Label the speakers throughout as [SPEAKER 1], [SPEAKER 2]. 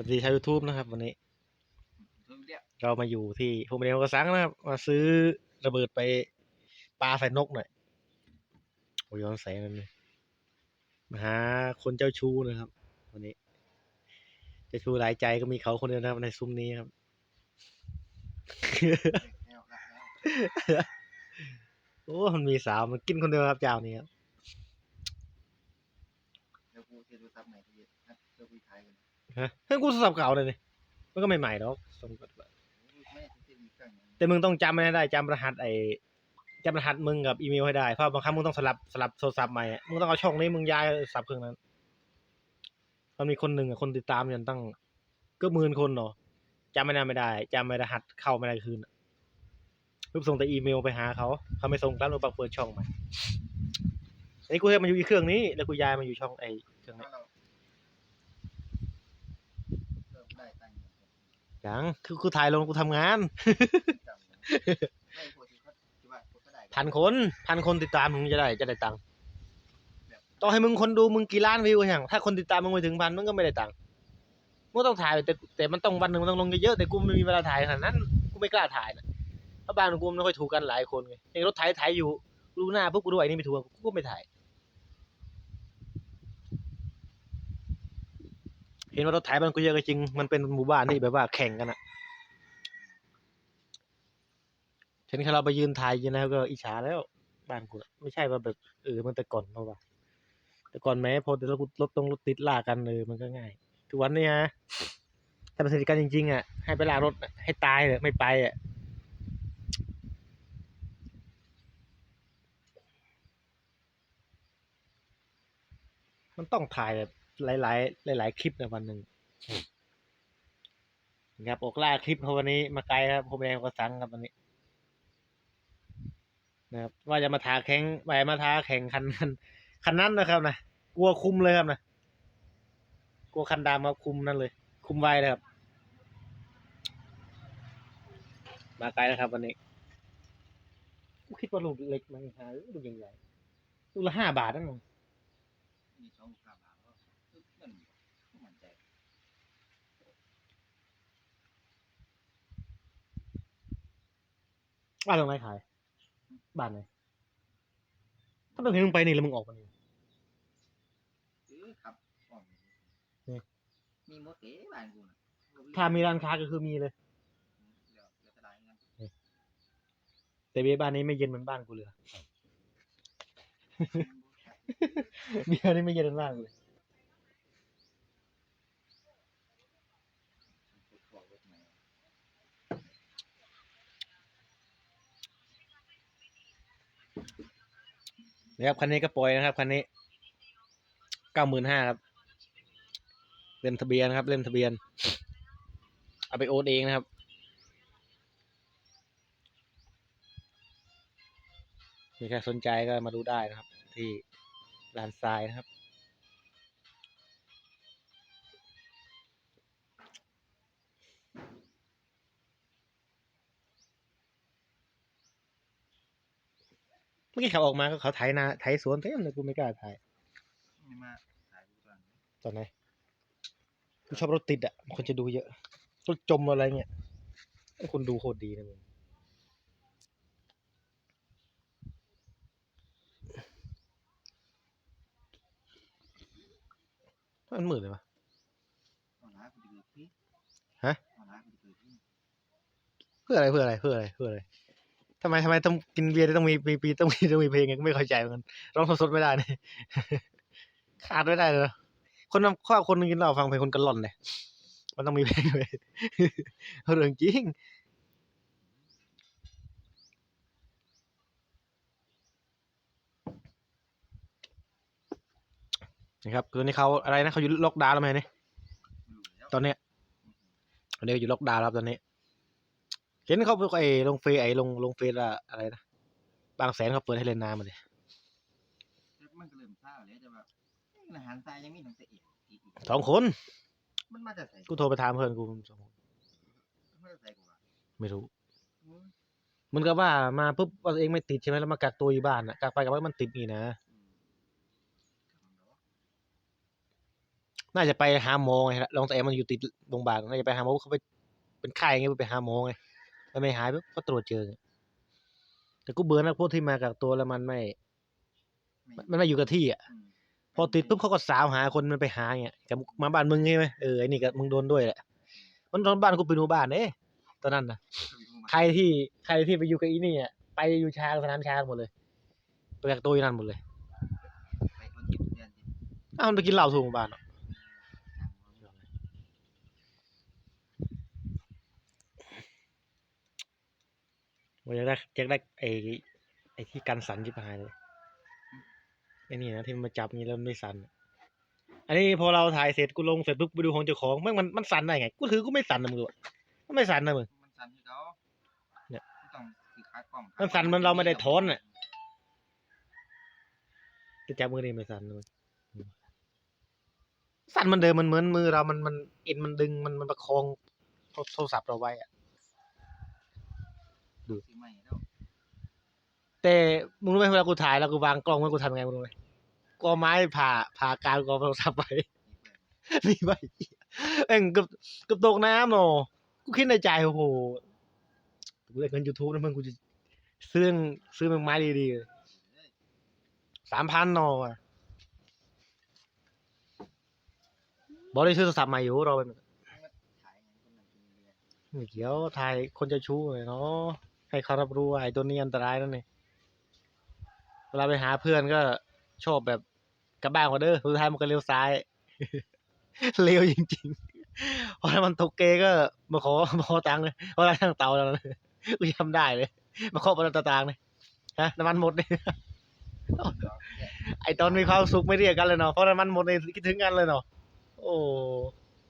[SPEAKER 1] สวัสดีชาวยูทูบนะครับ วันนี้
[SPEAKER 2] ถึงเดียว
[SPEAKER 1] เรามาอยู่ที่ผมเรียนกระสังนะครับ มาซื้อระเบิดไปปาใส่นกหน่อยโอ้ยย้อนแสงนั่นเลยมาหาคนเจ้าชู้นะครับ วันนี้ เจ้าชู้หลายใจก็มีเขาคนเดียวนะครับในซุ้มนี้ครับ
[SPEAKER 2] แล้วแล้ว
[SPEAKER 1] โอ้มันมีสาวมันกินคนเดียวครับเจ้านี้ครับ
[SPEAKER 2] เดี๋ยวกูเทโทรศัพท์ใหม่ทีเดียวนะเดี๋ยวกูถ่ายกัน
[SPEAKER 1] ฮะเฮ้ยกูโทรศัพท์เก่าเลยนี่มันก็ใหม่หรอกสมกับ
[SPEAKER 2] ไม่ได้เทมีเครื่องอย่าง
[SPEAKER 1] แต่มึงต้องจำไม่ได้จำรหัสไอ้จำรหัสมึงกับอีเมลให้ได้เพราะบางครั้งมึงต้องสลับสลับโทรศัพท์ใหม่อะมึงต้องเอาช่องนี้มึงย้ายสับเครื่องนั้น มันมีคนหนึ่งอะคนติดตามยันตั้งเก็หมื่นคนเนาะจำไม่ได้ไม่ได้จำไม่รหัสเข้าไม่ได้คืนอะรูปส่งแต่อีเมลไปหาเขาเขาไม่ส่งแล้วเราปักเปิดช่องใหม่อันนี้กูให้มันอยู่อีกเครื่องนี้ แล้วกูย้ายมาอยู่ช่องไอ้เครื่องนี้
[SPEAKER 2] ถ้าเราเริ่มได้ตังค์
[SPEAKER 1] ยังคือกูถ่ายลงกูทำงาน
[SPEAKER 2] จำไม่พอที่เขาที่ว่าเขาได้
[SPEAKER 1] พันคนพันคนติดตามมึงจะได้จะได้ตังค์ต่อให้มึงคนดูมึงกี่ล้านวิวอย่างถ้าคนติดตามมึงไปถึงพันมึงก็ไม่ได้ตังค์มึงต้องถ่ายแต่แต่มันต้องวันหนึ่งมันต้องลงเยอะๆแต่กูไม่มีเวลาถ่ายขนาดนั้นกูไม่กล้าถ่ายนะเพราะบ้านกูมันไม่ค่อยถูกกันหลายคนไงอย่างรถไถไถอยู่รู้หน้าพวกกูด้วยนี่ไม่ถูกกันกูก็ไม่ถ่าย เห็นว่ารถไถมันกูเยอะก็จริง มันเป็นหมู่บ้านที่แบบว่าแข่งกันอะเห็นแค่เราไปยืนถ่ายยืนแล้วก็อิจฉาแล้วบ้านกูไม่ใช่ว่าแบบเออมันแต่ก่อนเพราะว่า แต่ก่อนแม้พอรถรถตรงรถติดลากันเลยมันก็ง่ายทุกวันนี้ฮะถ้าเป็นสนิทกันจริงๆอะให้ไปลากรถให้ตายเลยไม่ไปอะมันต้องถ่ายแบบ หลาย ๆ หลาย ๆ คลิปในวันหนึ่งนะครับออกล่าคลิปเขาวันนี้มาไกลครับผมแรงก็สังครับวันนี้นะครับว่าจะมาทาแข่งไปมาทาแข่งคันนั้นคันนั้นนะครับนะกลัวคุมเลยครับนะกลัวคันดำมาคุมนั่นเลย คุมไว้เลยครับ มาไกลนะครับ วันนี้คิดว่าลูกเล็กมันหาลูกใหญ่ๆลูกละห้าบาทนั่นเอง
[SPEAKER 2] มีสองข้าวบาทก็เงินมันใจ
[SPEAKER 1] บ้านตรงไหนขาย บ้านไหนถ้าเป็นเห็นมึงไปนี่แล้วมึงออกมานี่
[SPEAKER 2] เออครับอ่อน
[SPEAKER 1] นี่
[SPEAKER 2] มีหมดเอ๋บ้านกูน่ะ
[SPEAKER 1] ถ้ามีร้านค้าก็คือมีเลย
[SPEAKER 2] เดี๋ยวเดี๋ยวจะได้เงิน
[SPEAKER 1] แต่เบียร์บ้านนี้ไม่เย็นเหมือนบ้านกูเลย เบียร์นี่ไม่เย็นเหมือนบ้านกูเลย
[SPEAKER 2] บอกรถไหน
[SPEAKER 1] นะครับคันนี้ก็ปล่อยนะครับคันนี้เก้าหมื่นห้าครับเล่มทะเบียนครับ เล่มทะเบียน เอาไปโอนเองนะครับ มีใครสนใจก็มาดูได้นะครับ ที่ลานทรายนะครับ มื่อกี้ขับออกมาก็เขาไถนาไถสวนเต็มเลยกูไม่กล้าถ่าย
[SPEAKER 2] ไม่มาถ่ายกูตอนนี้
[SPEAKER 1] ตอนไหนกูชอบรถติดอะคนจะดูเยอะรถจมอะไรเงี้ยไอ้คนดูโคตรดีนะมึงมันมืดเลยวะ
[SPEAKER 2] ออนไลน์กูจะเกิดพี่
[SPEAKER 1] ฮะ
[SPEAKER 2] ออนไลน์กูจะเกิดพี่
[SPEAKER 1] เพื่ออะไรเพื่ออะไรเพื่ออะไรเพื่ออะไร ทำไมทำไมต้องกินเบียร์ต้องมีมีปีต้องมีต้องมีเพลงไงก็ไม่เข้าใจเหมือนกันร้องสดๆไม่ได้เนี่ยขาดไม่ได้เลยนะคนนำข้อคนหนึงกินเหล้าฟังเพลงคนกันหล่อนเลยมันต้องมีเพลงด้วยเรื่องจริงนะครับตอนนี้เขาอะไรนะเขาอยู่ล็อกดาวน์แล้วไหมเนี่ย
[SPEAKER 2] ไม่รู้แล้ว
[SPEAKER 1] ตอนเนี้ยตอนนี้อยู่ล็อกดาวน์แล้วครับตอนนี้ เห็นเขาไปไอ้ลงเฟซไอ้ลงลงเฟซอะอะไรนะบางแสนเขาเปิดให้เล่นน้ำมาเลย
[SPEAKER 2] มันก็เริ่มเศร้าแล้วจะแบบเอ๊ะอาหารทรายยังมีหนังแต่เอกอีกอีก
[SPEAKER 1] สองคน
[SPEAKER 2] มันมาจากไหน
[SPEAKER 1] กูโทรไปถามเพื่อนกูสองคน
[SPEAKER 2] มาจากไหนกูวะ
[SPEAKER 1] ไม่รู้
[SPEAKER 2] อืม
[SPEAKER 1] มันก็ว่ามาปุ๊บว่าตัวเองไม่ติดใช่ไหมแล้วมากักตัวอยู่บ้านอะกักไปกักไปมันติดนี่นะ
[SPEAKER 2] อืม
[SPEAKER 1] น่าจะไปหาหมอไงลองแต่มันอยู่ติดโรงพยาบาลน่าจะไปหาหมอเขาไปเป็นไข้ไงไปหาหมอไง แล้วไม่หายปุ๊บก็ตรวจเจอไงแต่กูเบื่อนะพวกที่มากับตัวแล้วมันไม่มันมันไม่อยู่กับที่อะ
[SPEAKER 2] อืม
[SPEAKER 1] พอติดปุ๊บเขาก็สาวหาคนมันไปหาเงี้ยกับมาบ้านมึงใช่ไหมเออไอ้นี่ก็มึงโดนด้วยแหละ มันโดนบ้านกูไปดูบ้านเอ๊ะตอนนั้นนะใครที่ใครที่ไปอยู่กับอีนี่อะไปอยู่ช้างสนามช้างหมดเลยไปกักตัวอยู่นั่นหมดเลย
[SPEAKER 2] ไปคนจิตเดือนจิต
[SPEAKER 1] อ้าวมันไปกินเหล้าสู่หมู่บ้านเหรอ ผมอยากได้อยากได้ไอ้ไอ้ที่กันสันชิบหายเลยไอ้นี่นะที่มันมาจับนี่แล้วมันไม่สันอะอันนี้พอเราถ่ายเสร็จกูลงเสร็จปุ๊บไปดูของเจ้าของแม่งมันมันสันได้ไงกูถือกูไม่สันนะมึงดูอะมันไม่สันนะมึง
[SPEAKER 2] มันสั่นที่เขา
[SPEAKER 1] เนี่ย
[SPEAKER 2] มันต้องคือขากล้อง
[SPEAKER 1] มันสั่นเหมือนเราไม่ได้ถอนน่ะ จะจับมือนี่ไม่สันนะมึงสันมันเดิมมันเหมือนมือเรามันมันเอ็นมันดึงมันมันประคองโทรศัพท์เราไว้อะ
[SPEAKER 2] ซื้อใหม่แล้ว
[SPEAKER 1] แต่มึงรู้ไหมเวลากูถ่ายแล้วกูวางกล้องไว้กูทำไงมึงรู้ไหมกูเอาไม้ผ่าผ่ากลางกูเอาโทรศัพท์ไว้
[SPEAKER 2] มีเพื่อน
[SPEAKER 1] นี่ไปเอ็งเกือบเกือบตกน้ำเนาะกูคิดในใจโอ้โหกูได้เงินยูทูบนะมึงกูจะซื้อซื้อมึงไม้ดีๆสามพันเนาะบอกได้ซื้อโทรศัพท์ใหม่อยู่รอไปบนึง
[SPEAKER 2] ขายไงคนนั้นกินเรือ
[SPEAKER 1] ไม่เกี่ยวถ่ายคนจะชู้เลยเนาะ ให้เขารับรู้ว่าไอ้ตัวนี้อันตรายนั่นเองเวลาไปหาเพื่อนก็ชอบแบบกลับบ้านกว่าเด้อสุดท้ายมันก็เลี้ยวซ้ายเลี้ยวจริงๆพอถ้ามันตกเกก็มาขอมาขอตังค์เลยเพราะอะไรทั้งเตาแล้วนะกูจำได้เลย มาขอประตางค์เลยฮะน้ำมันหมดเลยไอตอนมีความสุขไม่เรียกกันเลยเนาะเพราะน้ำมันหมดเลยคิดถึงกันเลยเนาะโอ้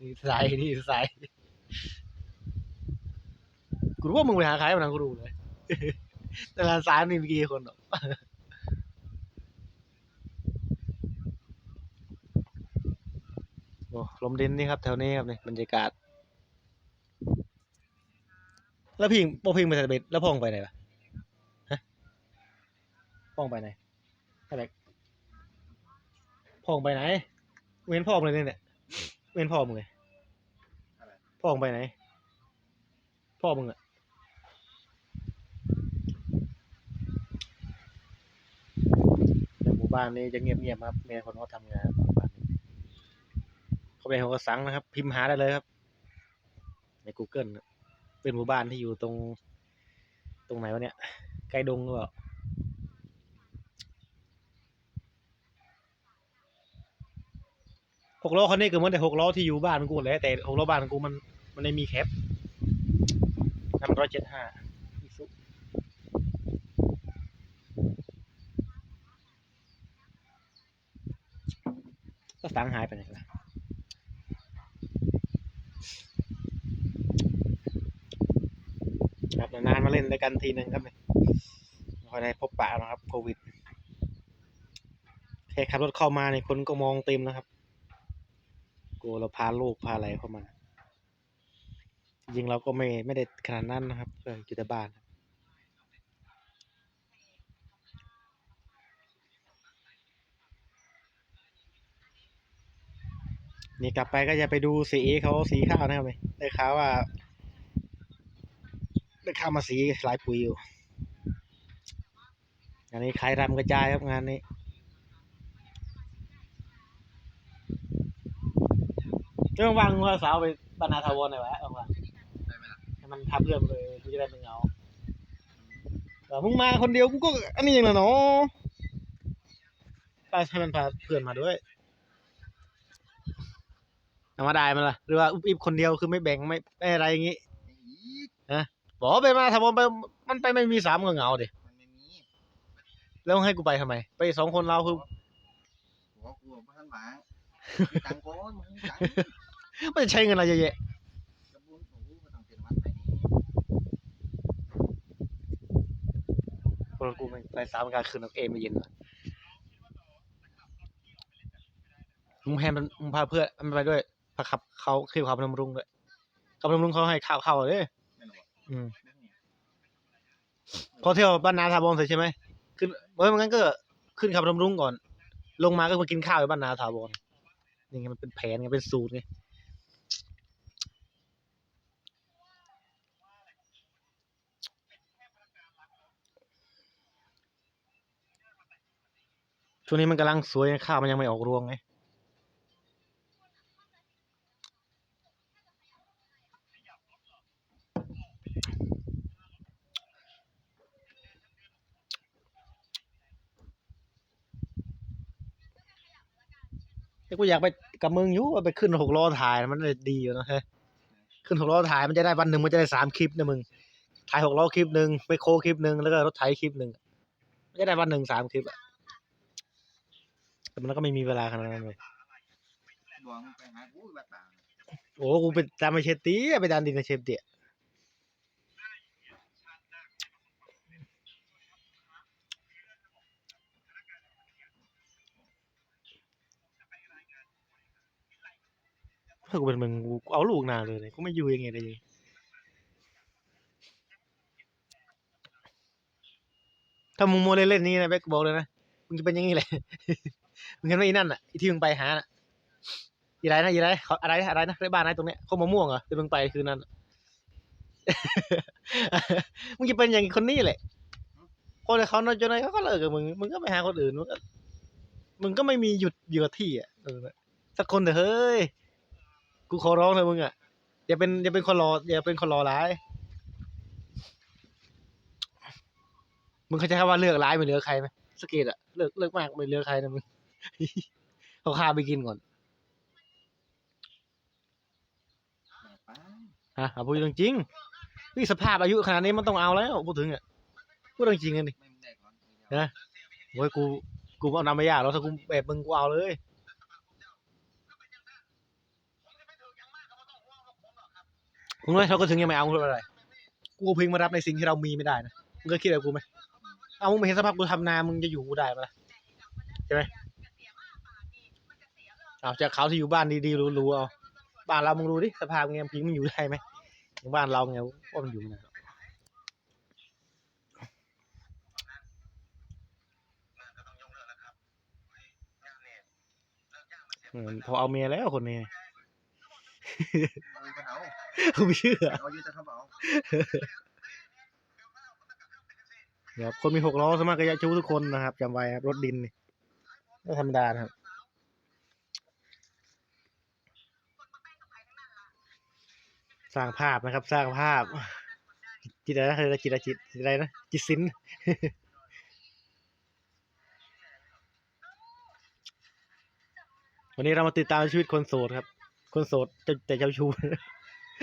[SPEAKER 1] นี่ใส่นี่ใส่ กูรู้ว่ามึงไปหาใครวันนั้นกูรู้เลยแต่งานสายมีมีกี่คนเนาะโอ้ลมเด่นนี่ครับแถวนี้ครับนี่บรรยากาศ แล้วพิงโปพิงไปสเบ็ดแล้วพ่องไปไหนวะฮะพ่องไปไหนไอ้แบกพ่องไปไหนเว้นพ่อมึงเลยเนี่ยเว้นพ่อมึงเลยพ่องไปไหนพ่อมึงอะในหมู่ บ้านนี้จะเงียบๆครับแม่คนเขาทำงานบ้านนี้เขาไปเขาก็สั่งนะครับ พิมพ์หาได้เลยครับ ใน Google เป็นหมู่บ้านที่อยู่ตรง ตรงไหนวะเนี่ยใกล้ดงหรือเปล่าหกล้อคันนี้ก็เหมือนแต่หกล้อที่อยู่บ้านกูแหละแต่หกล้อบ้านกูมันมันไม่มีแคปน้ำร้อยเจ็ดห้า ก็ตังหายไปไหนล่ะครับนานมาเล่นด้วยกันทีหนึ่งครับเนี่ยคอยได้พบปะนะครับโควิดแค่ขับรถเข้ามาเนี่ยคนก็มองเต็มนะครับกลัวเราพาลูกพาอะไรเข้ามา จริงเราก็ไม่ไม่ได้ขนาดนั้นนะครับก็อยู่แต่บ้าน นี่กลับไปก็จะไปดูสีเขาสีข้าวนะครับเลยได้ข่าวว่าได้ข้าวมาสีหลายปุ๋ยอยู่งานนี้ขายรำกระจายครับงานนี้เรื่องวางว่าสาวไปบรรณาทาวรหน่อยวะเอาว่า
[SPEAKER 2] ได้ไหมล่ะ
[SPEAKER 1] ให้มันทับเรื่องเลยกูจะได้เป็นเงาแต่มึงมาคนเดียวกูก็อันนี้อย่างละเนาะไปให้มันพาเพื่อนมาด้วย เอามาได้มันล่ะหรือว่าอุบอิบคนเดียวคือไม่แบ่งไม่ไม่อะไรอย่างงี้
[SPEAKER 2] ไอ้อีก
[SPEAKER 1] บอกว่าไปมาทาวรไปมันไปไม่มีสามก็เหงาดิ
[SPEAKER 2] มันไม่มี
[SPEAKER 1] แล้วให้กูไปทำไม ไปสองคนเราคือ
[SPEAKER 2] หัวกูบ่ทันหวางมีตังค์โกนมึงตังค์
[SPEAKER 1] มันจะใช้เงินอะไรเยอะแยะ
[SPEAKER 2] กระบุนโอ้โหบ่ต้องเต็มวัดไปนี่
[SPEAKER 1] คนกูไม่ไปสามกลางคืนเอาเอไม่เย็นวะมึงแฮมมันมึงพาเพื่อนมันไปด้วย พาขับเขาขึ้นเขาพนมรุงด้วยเขาพนมรุงเขาให้ข้าวเข้าเลย
[SPEAKER 2] แม่นบ่
[SPEAKER 1] อืม
[SPEAKER 2] แม่นบ่
[SPEAKER 1] พอเที่ยวบ้านนาทาบอนเสร็จใช่ไหมขึ้นเฮ้ยมันงั้นก็ขึ้นขับรมรุ้งก่อน ลงมาก็มากินข้าวอยู่บ้านนาทาบอนนี่ไงมันเป็นแผนไงเป็นสูตรไงช่วงนี้มันกำลังสวยข้าวมันยังไม่ออกรวงไง อยากไปกับมึงอยู่ว่าไปขึ้นหกล้อถ่ายมันเลยดีอยู่นะเฮ้ยขึ้นหกล้อถ่ายมันจะได้วันหนึ่งมันจะได้สามคลิปนะมึงถ่ายหกล้อคลิปหนึ่งไปโคคลิปหนึ่งแล้วก็รถไถคลิปหนึ่งมันจะได้วันหนึ่งสามคลิปอะแต่มันก็ไม่มีเวลาขนาดนั้นเลย
[SPEAKER 2] ดวงไปหากูว่าตาง
[SPEAKER 1] โอ้กูไปตามไปเชฟตีไปตามดินกับเชฟเตีย ถ้ากูเป็นมึงกูเอาลูกนาเลยเลยกูไม่อยู่ยังไงเลยถ้ามึงโมเล่นๆนี้นะเบ๊กบอกเลยนะมึงจะเป็นอยังงี้แหละมึงเห็นไหมอีนั่นอะอีที่มึงไปหาน่ะอีไรนะอีไรเขาอะไรอะไรนะไรบ้านอะไรตรงเนี้ยข้ามะม่วงเหรอที่มึงไปคืนนั้นมึงจะเป็นอย่างคนนี้แหละคนเขานอนจนไหนเขาก็เลิกกับมึงมึงก็ไปหาคนอื่นมึงก็มึงก็ไม่มีหยุดอยู่กับที่อะสักคนเถอะเฮ้ย กูขอร้องเลยมึงอะอย่าเป็นอย่าเป็นคนรออย่าเป็นคนรอร้ายมึงเข้าใจคำว่าเลือกร้ายไม่เหลือใครไหมสเกตอะเลิกเลิกมากไม่เหลือใครนะมึงเขาฆ่าไปกินก่อนฮะพูดจริงนี่สภาพอายุขนาดนี้มันต้องเอาแล้วพูดถึงอะพูดจริงกันดิ
[SPEAKER 2] นทีเดียว
[SPEAKER 1] ฮะโอ้ยกูกูเอานำไม่ยากแล้วถ้ากูแบบมึงกูเอาเลย มึงไม่เขาก็ถึงยังไม่เอาเพราอะไร กูเพิ่งมารับในสิ่งที่เรามีไม่ได้นะ มึงก็คิดแบบกูไหมเอามึงไม่เห็นสภาพกูทำนา มึงจะอยู่กูได้ปะล่ะใช่ไหมเอาจากเขาที่อยู่บ้านดีๆรู้ๆเอา บ้านเรามึงรู้ดิ สภาพไงพิงมันอยู่ได้ไหมอย่างบ้านเราไงว่ามันอยู่ไม่ได้หรอกอืมพอเอาเมียแล้วคนนี้
[SPEAKER 2] เอาไปเอา
[SPEAKER 1] กูไม่เชื่อ
[SPEAKER 2] เอาอยู่แต่เขาบอก
[SPEAKER 1] เดี๋ยวคนมีหกล้อสวนมากก็จะชู้ทุกคนนะครับจำไว้ครับรถดินนี่ไม่ธรรมดานะครับสร้างภาพนะครับ สร้างภาพ จิตอะไรนะจิตอะไรจิตจิตอะไรนะจิตศิลป์วันนี้เรามาติดตามชีวิตคนโสดครับ คนโสดแต่แต่เจ้าชู้นะ ค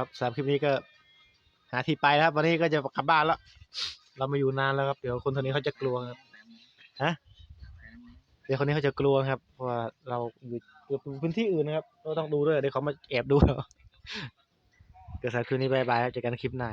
[SPEAKER 1] รับสามคลิปนี้ก็ หาที่ไปแล้วครับ วันนี้ก็จะกลับบ้านแล้ว เรามาอยู่นานแล้วครับ เดี๋ยวคนคนนี้เขาจะกลัวครับฮะเดี๋ยวคนนี้เขาจะกลัวครับเพราะว่าเราอยู่อยู่พื้นที่อื่นนะครับเราต้องดูด้วยเดี๋ยวเขามาแอบดูเราเดี๋ยวสามคืนนี้บายบายครับเจอกันคลิปหน้า